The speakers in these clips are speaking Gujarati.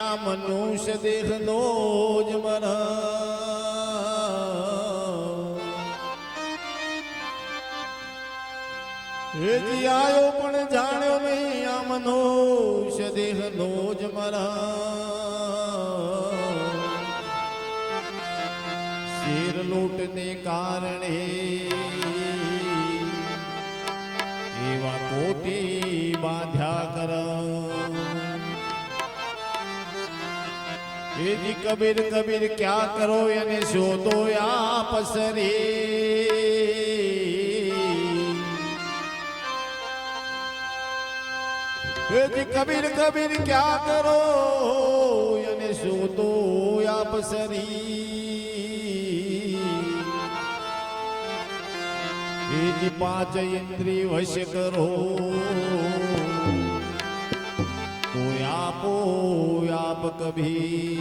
મનુષ્ય દેહનો જ મરા આવ્યો પણ જાણ્યો નહીં આ મનુષ્ય દેહનો જ મરા શેર લૂંટને કારણે એવા કોટી બાંધ્યા કર એજી કબીર કબીર ક્યાં કરો એને શોધો આપ સરે એજી કબીર કબીર ક્યાં કરો એને શોધો આપ સરી એજી પાંચ ઇન્દ્રિય વશ કરો. આપો આપ કભી.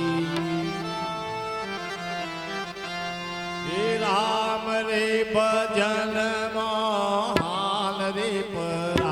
રામ રે ભજન હાલ રે પરાણિયા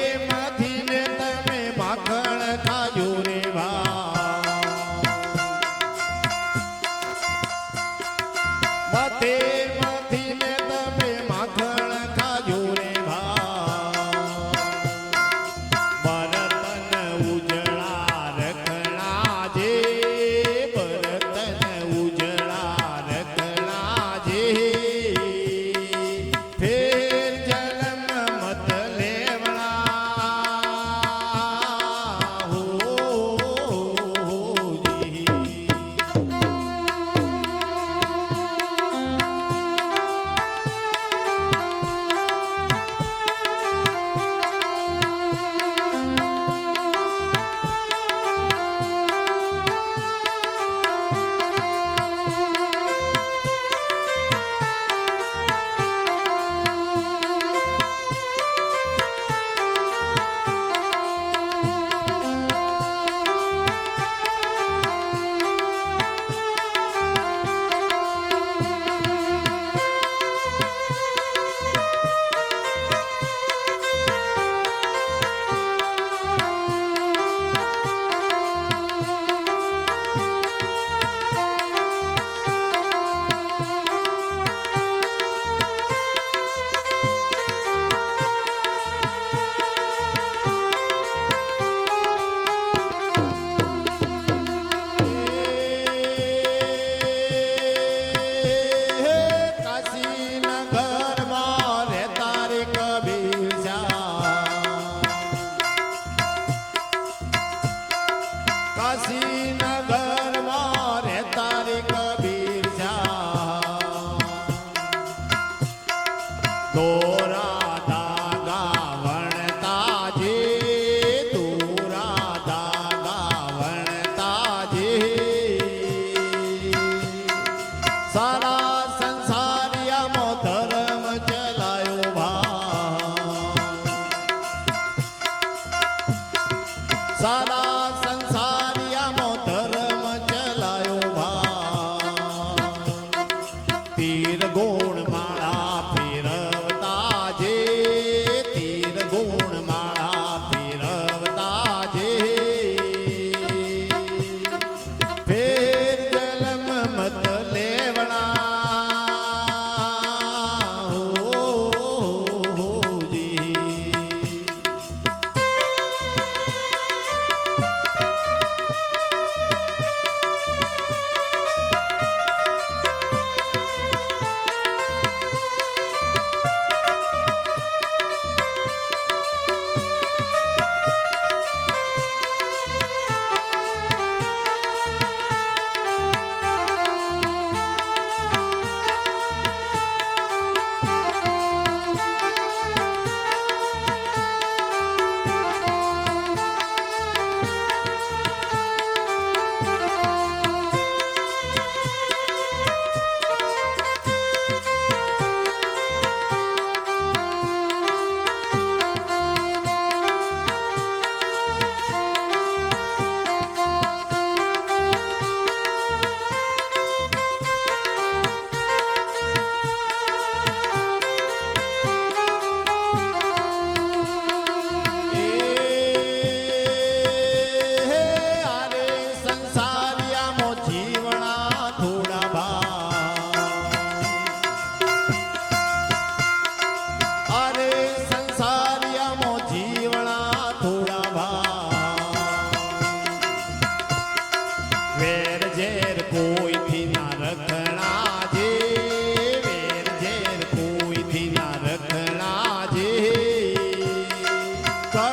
Amen. દોરા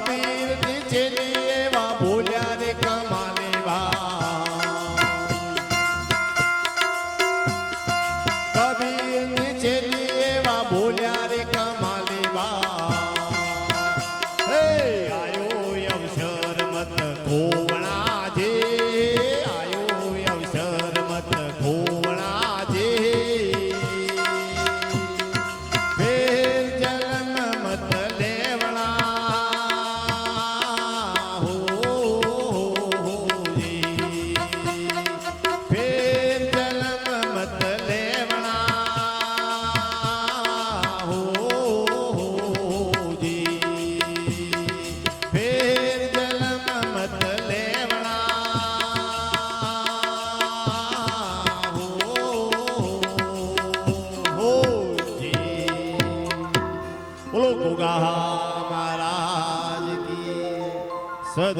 কবির বিজেনি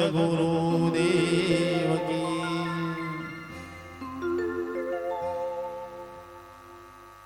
قبور